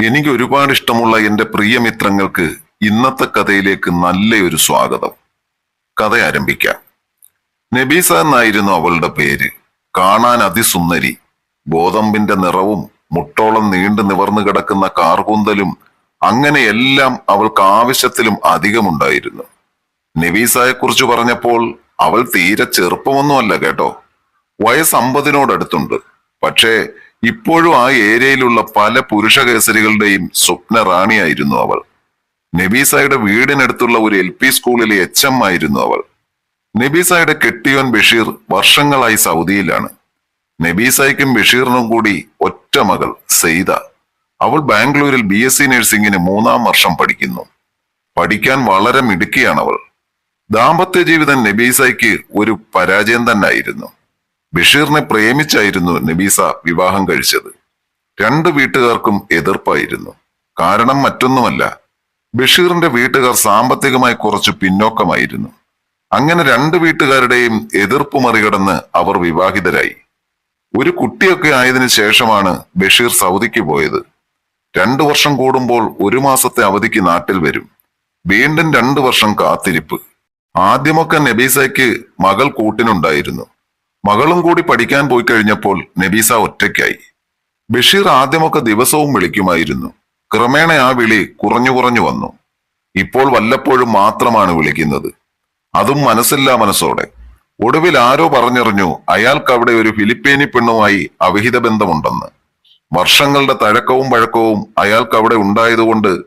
എനിക്ക് ഒരുപാട് ഇഷ്ടമുള്ള എന്റെ പ്രിയമിത്രങ്ങൾക്ക് ഇന്നത്തെ കഥയിലേക്ക് നല്ലൊരു സ്വാഗതം. കഥ ആരംഭിക്കാം. നബീസ എന്നായിരുന്നു അവളുടെ പേര്. കാണാൻ അതിസുന്ദരി. ഗോതമ്പിന്റെ നിറവും മുട്ടോളം നീണ്ടു നിവർന്നു കിടക്കുന്ന കാർകൂന്തലും അങ്ങനെയെല്ലാം അവൾക്ക് ആവശ്യത്തിലും അധികമുണ്ടായിരുന്നു. നബീസയെ കുറിച്ച് പറഞ്ഞപ്പോൾ അവൾ തീരെ ചെറുപ്പമൊന്നുമല്ല കേട്ടോ. വയസ്സ് അമ്പതിനോടടുത്തുണ്ട് പക്ഷേ ഇപ്പോഴും ആ ഏരിയയിലുള്ള പല പുരുഷ കേസരികളുടെയും സ്വപ്ന റാണിയായിരുന്നു അവൾ. നബീസയുടെ വീടിനടുത്തുള്ള ഒരു എൽ പി സ്കൂളിലെ എച്ച് എം ആയിരുന്നു അവൾ. നബീസയുടെ കെട്ടിയോൻ ബഷീർ വർഷങ്ങളായി സൗദിയിലാണ്. നബീസയ്ക്കും ബഷീറിനും കൂടി ഒറ്റ മകൾ സെയ്ത അവൾ ബാംഗ്ലൂരിൽ ബി എസ് സി നഴ്സിംഗിന് മൂന്നാം വർഷം പഠിക്കുന്നു. പഠിക്കാൻ വളരെ മിടുക്കിയാണ് അവൾ ദാമ്പത്യ ജീവിതം നബീസയ്ക്ക് ഒരു പരാജയം തന്നെയായിരുന്നു ബഷീറിനെ പ്രേമിച്ചായിരുന്നു നബീസ വിവാഹം കഴിച്ചത്. രണ്ട് വീട്ടുകാർക്കും എതിർപ്പായിരുന്നു. കാരണം മറ്റൊന്നുമല്ല ബഷീറിന്റെ വീട്ടുകാർ സാമ്പത്തികമായി കുറച്ച് പിന്നോക്കമായിരുന്നു. അങ്ങനെ രണ്ട് വീട്ടുകാരുടെയും എതിർപ്പ് മറികടന്ന് അവർ വിവാഹിതരായി. ഒരു കുട്ടിയൊക്കെ ആയതിനു ശേഷമാണ് ബഷീർ സൗദിക്ക് പോയത്. രണ്ടു വർഷം കൂടുമ്പോൾ ഒരു മാസത്തെ അവധിക്ക് നാട്ടിൽ വരും. വീണ്ടും രണ്ടു വർഷം കാത്തിരിപ്പ്. ആദ്യമൊക്കെ നബീസയ്ക്ക് മകൾ കൂട്ടിനുണ്ടായിരുന്നു. മകളും കൂടി പഠിക്കാൻ പോയി കഴിഞ്ഞപ്പോൾ നബീസ ഒറ്റയ്ക്കായി. ബഷീർ ആദ്യമൊക്കെ ദിവസവും വിളിക്കുമായിരുന്നു. ക്രമേണ ആ വിളി കുറഞ്ഞു കുറഞ്ഞു വന്നു. ഇപ്പോൾ വല്ലപ്പോഴും മാത്രമാണ് വിളിക്കുന്നത്. അതും മനസ്സില്ലാ മനസ്സോടെ. ഒടുവിൽ ആരോ പറഞ്ഞറിഞ്ഞു അയാൾക്ക് അവിടെ ഒരു ഫിലിപ്പീനി പെണ്ണുമായി അവിഹിത ബന്ധമുണ്ടെന്ന്. വർഷങ്ങളുടെ തഴക്കവും പഴക്കവും അയാൾക്ക് അവിടെ ഉണ്ടായതുകൊണ്ട്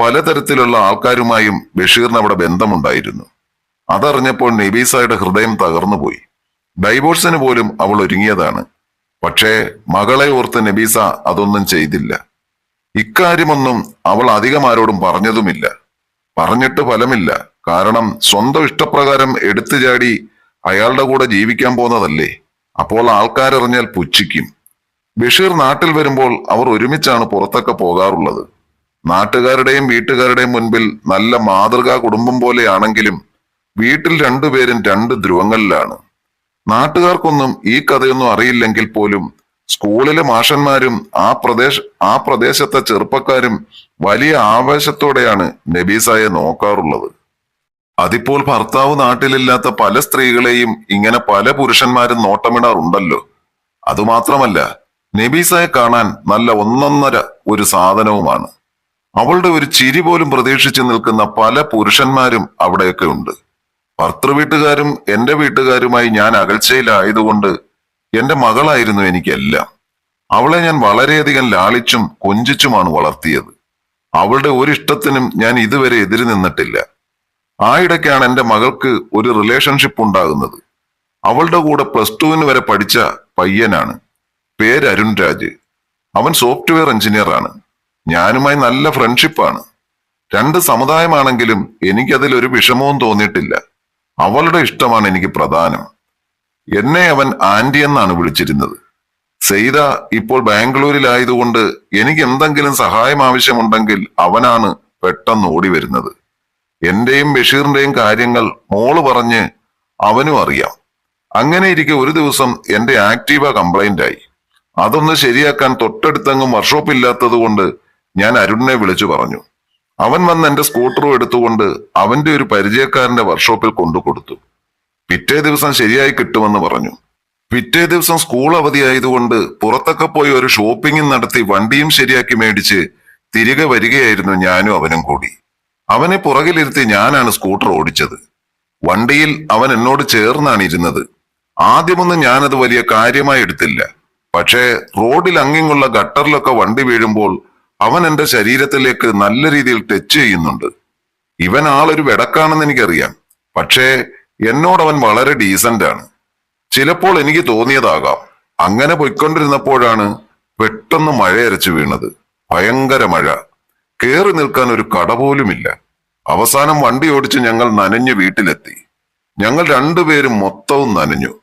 പലതരത്തിലുള്ള ആൾക്കാരുമായും ബഷീറിന് അവിടെ ബന്ധമുണ്ടായിരുന്നു. അതറിഞ്ഞപ്പോൾ നബീസയുടെ ഹൃദയം തകർന്നുപോയി. ഡൈവോഴ്സിന് പോലും അവൾ ഒരുങ്ങിയതാണ്. പക്ഷേ മകളെ ഓർത്ത് നബീസ അതൊന്നും ചെയ്തില്ല. ഇക്കാര്യമൊന്നും അവൾ അധികം ആരോടും പറഞ്ഞതുമില്ല. പറഞ്ഞിട്ട് ഫലമില്ല. കാരണം സ്വന്തം ഇഷ്ടപ്രകാരം എടുത്തു ചാടി അയാളുടെ കൂടെ ജീവിക്കാൻ പോന്നതല്ലേ അപ്പോൾ ആൾക്കാരറിഞ്ഞാൽ പുച്ഛിക്കും. ബഷീർ നാട്ടിൽ വരുമ്പോൾ അവർ ഒരുമിച്ചാണ് പുറത്തൊക്കെ പോകാറുള്ളത്. നാട്ടുകാരുടെയും വീട്ടുകാരുടെയും മുൻപിൽ നല്ല മാതൃകാ കുടുംബം പോലെയാണെങ്കിലും വീട്ടിൽ രണ്ടുപേരും രണ്ട് ധ്രുവങ്ങളിലാണ്. നാട്ടുകാർക്കൊന്നും ഈ കഥയൊന്നും അറിയില്ലെങ്കിൽ പോലും സ്കൂളിലെ മാഷന്മാരും ആ പ്രദേശ ആ പ്രദേശത്തെ ചെറുപ്പക്കാരും വലിയ ആവേശത്തോടെയാണ് നബീസയെ നോക്കാറുള്ളത്. അതിപ്പോൾ ഭർത്താവ് നാട്ടിലില്ലാത്ത പല സ്ത്രീകളെയും ഇങ്ങനെ പല പുരുഷന്മാരും നോട്ടമിടാറുണ്ടല്ലോ. അതുമാത്രമല്ല നബീസയെ കാണാൻ നല്ല ഒന്നൊന്നര ഒരു സാധനവുമാണ്. അവളുടെ ഒരു ചിരി പോലും പ്രതീക്ഷിച്ചു നിൽക്കുന്ന പല പുരുഷന്മാരും അവിടെയൊക്കെ ഉണ്ട്. ഭർത്തൃവീട്ടുകാരും എന്റെ വീട്ടുകാരുമായി ഞാൻ അകൽച്ചയിലായതുകൊണ്ട് എന്റെ മകളായിരുന്നു എനിക്കെല്ലാം. അവളെ ഞാൻ വളരെയധികം ലാളിച്ചും കൊഞ്ചിച്ചുമാണ് വളർത്തിയത്. അവളുടെ ഒരിഷ്ടത്തിനും ഞാൻ ഇതുവരെ എതിരി നിന്നിട്ടില്ല. ആ ഇടയ്ക്കാണ് എന്റെ മകൾക്ക് ഒരു റിലേഷൻഷിപ്പ് ഉണ്ടാകുന്നത്. അവളുടെ കൂടെ പ്ലസ് ടുവിന് വരെ പഠിച്ച പയ്യനാണ്. പേര് അരുൺ രാജ്. അവൻ സോഫ്റ്റ്വെയർ എഞ്ചിനീയറാണ് ഞാനുമായി നല്ല ഫ്രണ്ട്ഷിപ്പാണ് രണ്ട് സമുദായമാണെങ്കിലും എനിക്കതിൽ ഒരു വിഷമവും തോന്നിയിട്ടില്ല. അവളുടെ ഇഷ്ടമാണ് എനിക്ക് പ്രധാനം. എന്നെ അവൻ ആന്റി എന്നാണ് വിളിച്ചിരുന്നത്. സെയ്ത ഇപ്പോൾ ബാംഗ്ലൂരിൽ ആയതുകൊണ്ട് എനിക്ക് എന്തെങ്കിലും സഹായം ആവശ്യമുണ്ടെങ്കിൽ അവനാണ് പെട്ടെന്ന് ഓടി വരുന്നത്. എന്റെയും ബഷീറിന്റെയും കാര്യങ്ങൾ മോൾ പറഞ്ഞ് അവനും അറിയാം. അങ്ങനെ ഇരിക്കെ ഒരു ദിവസം എന്റെ ആക്റ്റീവ കംപ്ലൈന്റ് ആയി അതൊന്ന് ശരിയാക്കാൻ തൊട്ടടുത്തെങ്ങും വർക്ക്ഷോപ്പ് ഇല്ലാത്തത് കൊണ്ട് ഞാൻ അരുണിനെ വിളിച്ചു പറഞ്ഞു. അവൻ വന്ന് എന്റെ സ്കൂട്ടറും എടുത്തുകൊണ്ട് അവന്റെ ഒരു പരിചയക്കാരന്റെ വർക്ക്ഷോപ്പിൽ കൊണ്ടു കൊടുത്തു പിറ്റേ ദിവസം ശരിയായി കിട്ടുമെന്ന് പറഞ്ഞു. പിറ്റേ ദിവസം സ്കൂൾ അവധിയായതുകൊണ്ട് പുറത്തൊക്കെ പോയി ഒരു ഷോപ്പിംഗും നടത്തി വണ്ടിയും ശരിയാക്കി മേടിച്ച് തിരികെ വരികയായിരുന്നു ഞാനും അവനും കൂടി. അവനെ പുറകിലിരുത്തി ഞാനാണ് സ്കൂട്ടർ ഓടിച്ചത്. വണ്ടിയിൽ അവൻ എന്നോട് ചേർന്നാണ് ഇരുന്നത്. ആദ്യമൊന്നും ഞാനത് വലിയ കാര്യമായി എടുത്തില്ല. പക്ഷേ റോഡിൽ അങ്ങിങ്ങുള്ള ഗട്ടറിലൊക്കെ വണ്ടി വീഴുമ്പോൾ അവൻ എന്റെ ശരീരത്തിലേക്ക് നല്ല രീതിയിൽ ടച്ച് ചെയ്യുന്നുണ്ട്. ഇവൻ ആളൊരു വെടക്കാണെന്ന് എനിക്കറിയാം. പക്ഷേ എന്നോടവൻ വളരെ ഡീസന്റ് ആണ്. ചിലപ്പോൾ എനിക്ക് തോന്നിയതാകാം. അങ്ങനെ പൊയ്ക്കൊണ്ടിരുന്നപ്പോഴാണ് പെട്ടെന്ന് മഴയരച്ചു വീണത്. ഭയങ്കര മഴ. കയറി നിൽക്കാൻ ഒരു കട പോലുമില്ല. അവസാനം വണ്ടി ഓടിച്ച് ഞങ്ങൾ നനഞ്ഞു വീട്ടിലെത്തി. ഞങ്ങൾ രണ്ടുപേരും മൊത്തവും നനഞ്ഞു.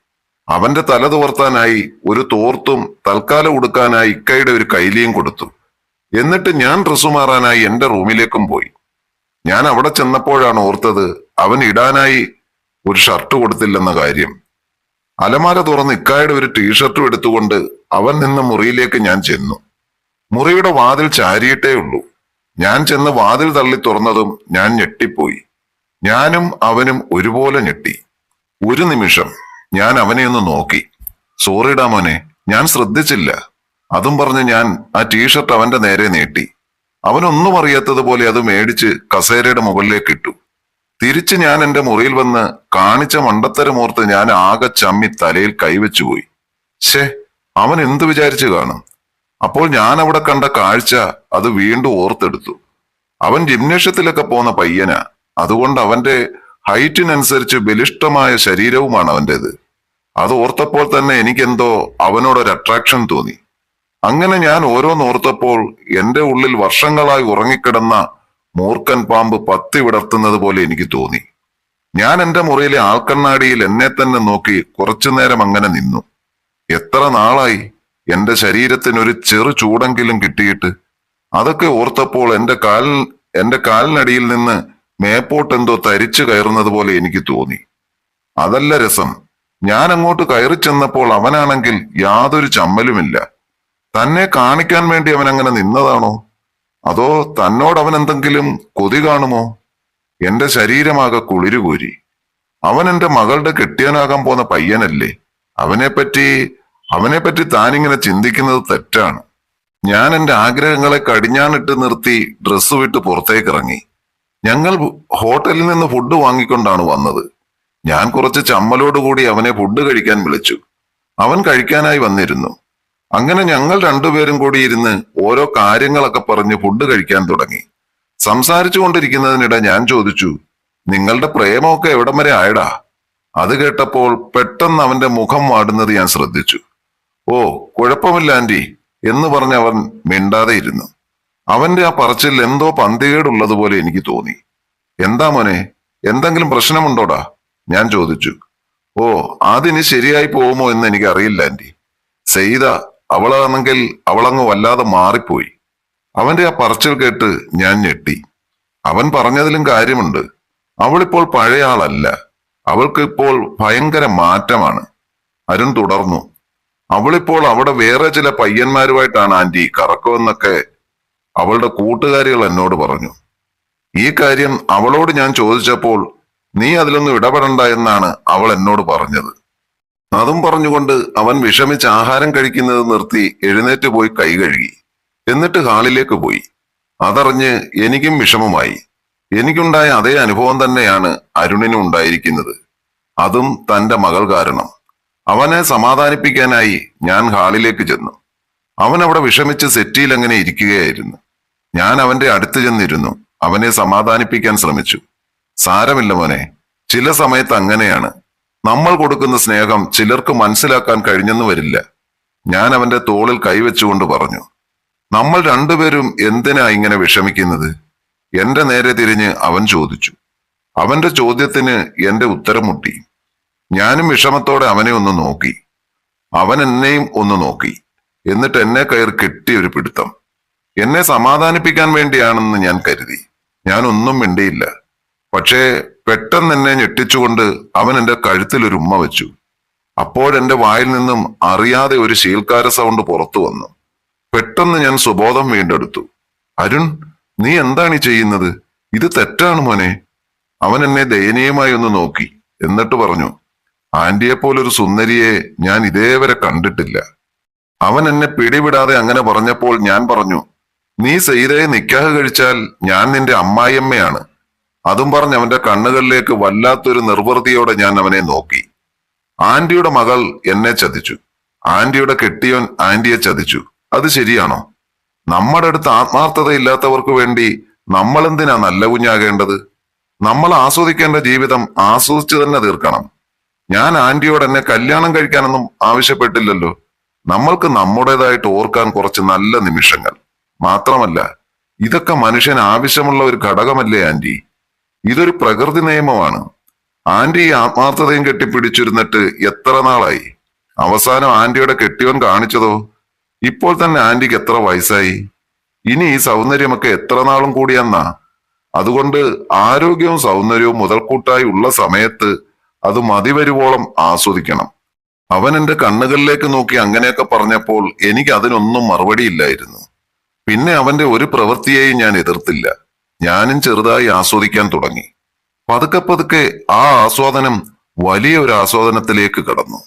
അവന്റെ തല തുവർത്താനായി ഒരു തോർത്തും തൽക്കാലം ഉടുക്കാനായി ഇക്കയുടെ ഒരു കൈലിയും കൊടുത്തു. എന്നിട്ട് ഞാൻ ഡ്രസ്സ് മാറാനായി എന്റെ റൂമിലേക്കും പോയി. ഞാൻ അവിടെ ചെന്നപ്പോഴാണ് ഓർത്തത് അവൻ ഇടാനായി ഒരു ഷർട്ട് കൊടുത്തില്ലെന്ന കാര്യം. അലമാര തുറന്ന് ഇക്കായുടെ ഒരു ടീഷർട്ടും എടുത്തുകൊണ്ട് അവൻ നിന്ന മുറിയിലേക്ക് ഞാൻ ചെന്നു. മുറിയുടെ വാതിൽ ചാരിയിട്ടേ ഉള്ളൂ. ഞാൻ ചെന്ന് വാതിൽ തള്ളി തുറന്നതും ഞാൻ ഞെട്ടിപ്പോയി. ഞാനും അവനും ഒരുപോലെ ഞെട്ടി. ഒരു നിമിഷം ഞാൻ അവനെ ഒന്ന് നോക്കി. സോറിടാ മോനെ ഞാൻ ശ്രദ്ധിച്ചില്ല. അതും പറഞ്ഞ് ഞാൻ ആ ടീഷർട്ട് അവന്റെ നേരെ നീട്ടി. അവനൊന്നും അറിയാത്തതുപോലെ അത് മേടിച്ച് കസേരയുടെ മുകളിലേക്ക് ഇട്ടു. തിരിച്ച് ഞാൻ എന്റെ മുറിയിൽ വന്ന് കാണിച്ച മണ്ടത്തരമോർത്ത് ഞാൻ ആകെ ചമ്മി തലയിൽ കൈവച്ചുപോയി ഷേ അവൻ എന്ത് വിചാരിച്ചു കാണും? അപ്പോൾ ഞാൻ അവിടെ കണ്ട കാഴ്ച അത് വീണ്ടും ഓർത്തെടുത്തു. അവൻ ജിംനേഷ്യത്തിലൊക്കെ പോന്ന പയ്യനാ. അതുകൊണ്ട് അവന്റെ ഹൈറ്റിനനുസരിച്ച് ബലിഷ്ടമായ ശരീരവുമാണ് അവന്റെത് അത് ഓർത്തപ്പോൾ തന്നെ എനിക്കെന്തോ അവനോടൊരു അട്രാക്ഷൻ തോന്നി. അങ്ങനെ ഞാൻ ഓരോന്നോർത്തപ്പോൾ എന്റെ ഉള്ളിൽ വർഷങ്ങളായി ഉറങ്ങിക്കിടന്ന മൂർക്കൻ പാമ്പ് പത്തി വിടർത്തുന്നത് പോലെ എനിക്ക് തോന്നി. ഞാൻ എന്റെ മുറിയിലെ ആൾക്കണ്ണാടിയിൽ എന്നെ തന്നെ നോക്കി കുറച്ചുനേരം അങ്ങനെ നിന്നു. എത്ര നാളായി എന്റെ ശരീരത്തിനൊരു ചെറു ചൂടെങ്കിലും കിട്ടിയിട്ട്. അതൊക്കെ ഓർത്തപ്പോൾ എന്റെ കാൽ എന്റെ കാലിനടിയിൽ നിന്ന് മേപ്പോട്ടെന്തോ തരിച്ചു കയറുന്നത് പോലെ എനിക്ക് തോന്നി. അതല്ല രസം. ഞാൻ അങ്ങോട്ട് കയറി ചെന്നപ്പോൾ അവനാണെങ്കിൽ യാതൊരു ചമ്മലുമില്ല. തന്നെ കാണിക്കാൻ വേണ്ടി അവൻ അങ്ങനെ നിന്നതാണോ? അതോ തന്നോട് അവൻ എന്തെങ്കിലും കൊതി കാണുമോ? എന്റെ ശരീരമാകെ കുളിരുകൂരി. അവൻ എന്റെ മകളുടെ കെട്ടിയാനാകാൻ പോന്ന പയ്യനല്ലേ. അവനെപ്പറ്റി അവനെപ്പറ്റി താനിങ്ങനെ ചിന്തിക്കുന്നത് തെറ്റാണ്. ഞാൻ എന്റെ ആഗ്രഹങ്ങളെ കടിഞ്ഞാണിട്ട് നിർത്തി ഡ്രസ്സ് വിട്ട് പുറത്തേക്ക് ഇറങ്ങി ഞങ്ങൾ ഹോട്ടലിൽ നിന്ന് ഫുഡ് വാങ്ങിക്കൊണ്ടാണ് വന്നത്. ഞാൻ കുറച്ച് ചമ്മലോടുകൂടി അവനെ ഫുഡ് കഴിക്കാൻ വിളിച്ചു. അവൻ കഴിക്കാനായി വന്നിരുന്നു. അങ്ങനെ ഞങ്ങൾ രണ്ടുപേരും കൂടി ഇരുന്ന് ഓരോ കാര്യങ്ങളൊക്കെ പറഞ്ഞ് ഫുഡ് കഴിക്കാൻ തുടങ്ങി. സംസാരിച്ചു കൊണ്ടിരിക്കുന്നതിനിടെ ഞാൻ ചോദിച്ചു നിങ്ങളുടെ പ്രേമമൊക്കെ എവിടം വരെ ആയടാ? അത് കേട്ടപ്പോൾ പെട്ടെന്ന് അവന്റെ മുഖം വാടുന്നത് ഞാൻ ശ്രദ്ധിച്ചു. ഓ കുഴപ്പമില്ല ആന്റി എന്ന് പറഞ്ഞ് അവൻ മിണ്ടാതെ ഇരുന്നു. അവന്റെ ആ പറച്ചിൽ എന്തോ പന്തികേടുള്ളതുപോലെ എനിക്ക് തോന്നി. എന്താ മോനെ എന്തെങ്കിലും പ്രശ്നമുണ്ടോടാ? ഞാൻ ചോദിച്ചു. ഓ അതിനി ശരിയായി പോകുമോ എന്ന് എനിക്ക് അറിയില്ല ആന്റി. സെയ്ത അവളാണെങ്കിൽ അവളങ്ങ് വല്ലാതെ മാറിപ്പോയി. അവന്റെ ആ പറച്ചിൽ കേട്ട് ഞാൻ ഞെട്ടി. അവൻ പറഞ്ഞതിലും കാര്യമുണ്ട്. അവളിപ്പോൾ പഴയ ആളല്ല. അവൾക്ക് ഇപ്പോൾ ഭയങ്കര മാറ്റമാണ്. അരുൺ തുടർന്നു. അവളിപ്പോൾ അവിടെ വേറെ ചില പയ്യന്മാരുമായിട്ടാണ് ആന്റി കറക്കമെന്നൊക്കെ അവളുടെ കൂട്ടുകാരികൾ എന്നോട് പറഞ്ഞു. ഈ കാര്യം അവളോട് ഞാൻ ചോദിച്ചപ്പോൾ നീ അതിലൊന്നും ഇടപെടണ്ട എന്നാണ് അവൾ എന്നോട് പറഞ്ഞത്. അതും പറഞ്ഞുകൊണ്ട് അവൻ വിഷമിച്ച് ആഹാരം കഴിക്കുന്നത് നിർത്തി എഴുന്നേറ്റ് പോയി കൈ കഴുകി. എന്നിട്ട് ഹാളിലേക്ക് പോയി. അതറിഞ്ഞ് എനിക്കും വിഷമമായി. എനിക്കുണ്ടായ അതേ അനുഭവം തന്നെയാണ് അരുണിനും ഉണ്ടായിരിക്കുന്നത്. അതും തന്റെ മകൾ കാരണം. അവനെ സമാധാനിപ്പിക്കാനായി ഞാൻ ഹാളിലേക്ക് ചെന്നു. അവൻ അവിടെ വിഷമിച്ച് സെറ്റിയിൽ അങ്ങനെ ഇരിക്കുകയായിരുന്നു. ഞാൻ അവന്റെ അടുത്ത് ചെന്നിരുന്നു. അവനെ സമാധാനിപ്പിക്കാൻ ശ്രമിച്ചു. സാരമില്ല മോനെ. ചില സമയത്ത് അങ്ങനെയാണ്. നമ്മൾ കൊടുക്കുന്ന സ്നേഹം ചിലർക്ക് മനസ്സിലാക്കാൻ കഴിഞ്ഞെന്ന് വരില്ല. ഞാൻ അവന്റെ തോളിൽ കൈവച്ചുകൊണ്ട് പറഞ്ഞു നമ്മൾ രണ്ടുപേരും എന്തിനാ ഇങ്ങനെ വിഷമിക്കുന്നത്? എന്റെ നേരെ തിരിഞ്ഞ് അവൻ ചോദിച്ചു. അവന്റെ ചോദ്യത്തിന് എന്റെ ഉത്തരം മുട്ടി ഞാനും വിഷമത്തോടെ അവനെ ഒന്ന് നോക്കി. അവൻ എന്നെയും ഒന്ന് നോക്കി. എന്നിട്ട് എന്നെ കയറി കെട്ടി ഒരു പിടുത്തം. എന്നെ സമാധാനിപ്പിക്കാൻ വേണ്ടിയാണെന്ന് ഞാൻ കരുതി. ഞാൻ ഒന്നും മിണ്ടിയില്ല. പക്ഷേ പെട്ടെന്ന് എന്നെ ഞെട്ടിച്ചുകൊണ്ട് അവൻ എന്റെ കഴുത്തിൽ ഒരു ഉമ്മ വെച്ചു. അപ്പോഴെന്റെ വായിൽ നിന്നും അറിയാതെ ഒരു ശീൽക്കാര സൗണ്ട് പുറത്തു വന്നു. പെട്ടെന്ന് ഞാൻ സുബോധം വീണ്ടെടുത്തു. അരുൺ നീ എന്താണ് ചെയ്യുന്നത്? ഇത് തെറ്റാണ് മോനെ. അവൻ എന്നെ ദയനീയമായി ഒന്ന് നോക്കി. എന്നിട്ട് പറഞ്ഞു ആന്റിയെ പോലൊരു സുന്ദരിയെ ഞാൻ ഇതേവരെ കണ്ടിട്ടില്ല. അവൻ എന്നെ പിടിവിടാതെ അങ്ങനെ പറഞ്ഞപ്പോൾ ഞാൻ പറഞ്ഞു നീ സെയ്തയെ നിക്കാഹ് കഴിച്ചാൽ ഞാൻ നിന്റെ അമ്മായിയമ്മയാണ്. അതും പറഞ്ഞ് അവന്റെ കണ്ണുകളിലേക്ക് വല്ലാത്തൊരു നിർവൃതിയോടെ ഞാൻ അവനെ നോക്കി. ആന്റിയുടെ മകൾ എന്നെ ചതിച്ചു. ആന്റിയുടെ കെട്ടിയോൻ ആന്റിയെ ചതിച്ചു. അത് ശരിയാണോ? നമ്മുടെ അടുത്ത് ആത്മാർത്ഥതയില്ലാത്തവർക്ക് വേണ്ടി നമ്മൾ എന്തിനാ നല്ല കുഞ്ഞാകേണ്ടത്? നമ്മൾ ആസ്വദിക്കേണ്ട ജീവിതം ആസ്വദിച്ചു തന്നെ തീർക്കണം. ഞാൻ ആന്റിയോട് എന്നെ കല്യാണം കഴിക്കാനൊന്നും ആവശ്യപ്പെട്ടില്ലല്ലോ. നമ്മൾക്ക് നമ്മുടേതായിട്ട് ഓർക്കാൻ കുറച്ച് നല്ല നിമിഷങ്ങൾ. മാത്രമല്ല ഇതൊക്കെ മനുഷ്യന് ആവശ്യമുള്ള ഒരു ഘടകമല്ലേ ആന്റി? ഇതൊരു പ്രകൃതി നിയമമാണ്. ആന്റി ആത്മാർത്ഥതയും കെട്ടിപ്പിടിച്ചിരുന്നിട്ട് എത്ര നാളായി? അവസാനം ആന്റിയുടെ കെട്ടിയവൻ കാണിച്ചതോ? ഇപ്പോൾ തന്നെ ആന്റിക്ക് എത്ര വയസ്സായി? ഇനി ഈ സൗന്ദര്യമൊക്കെ എത്ര നാളും കൂടിയെന്നാ? അതുകൊണ്ട് ആരോഗ്യവും സൗന്ദര്യവും മുതൽക്കൂട്ടായി ഉള്ള സമയത്ത് അത് മതിവരുവോളം ആസ്വദിക്കണം. അവൻ എന്റെ കണ്ണുകളിലേക്ക് നോക്കി അങ്ങനെയൊക്കെ പറഞ്ഞപ്പോൾ എനിക്ക് അതിനൊന്നും മറുപടിയില്ലായിരുന്നു. പിന്നെ അവന്റെ ഒരു പ്രവൃത്തിയെയും ഞാൻ എതിർത്തില്ല. ഞാനും ചെറുതായി ആസ്വദിക്കാൻ തുടങ്ങി. പതുക്കെ പതുക്കെ ആ ആസ്വാദനം വലിയ ഒരു ആസ്വാദനത്തിലേക്ക് കടന്നു.